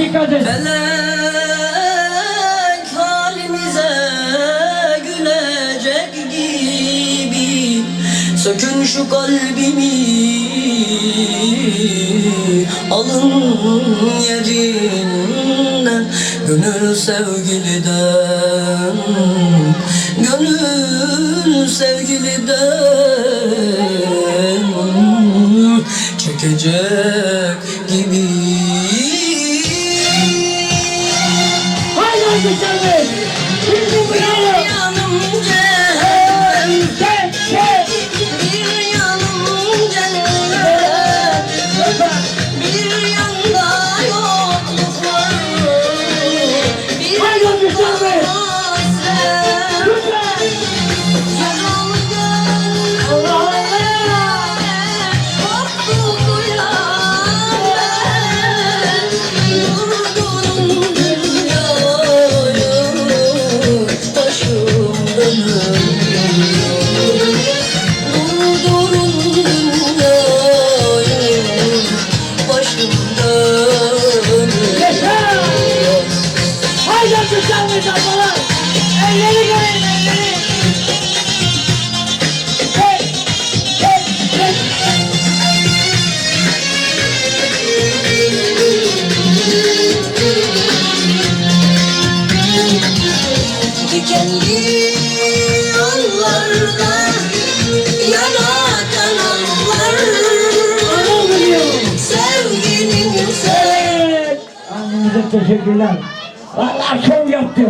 dikkat et. Melek halimize gülecek gibi. Sökün şu kalbimi Alın yerinden. Gönül sevgiliden Gönül sevgiliden Çekecek gibi Haydi güzelim. Şimdi ablalar. Elleri göreyim elleri. Hey. Hey. Hey. Dikenli yollarda Yanarken anlar. Sevginin teşekkürler. Allah çok yaptı.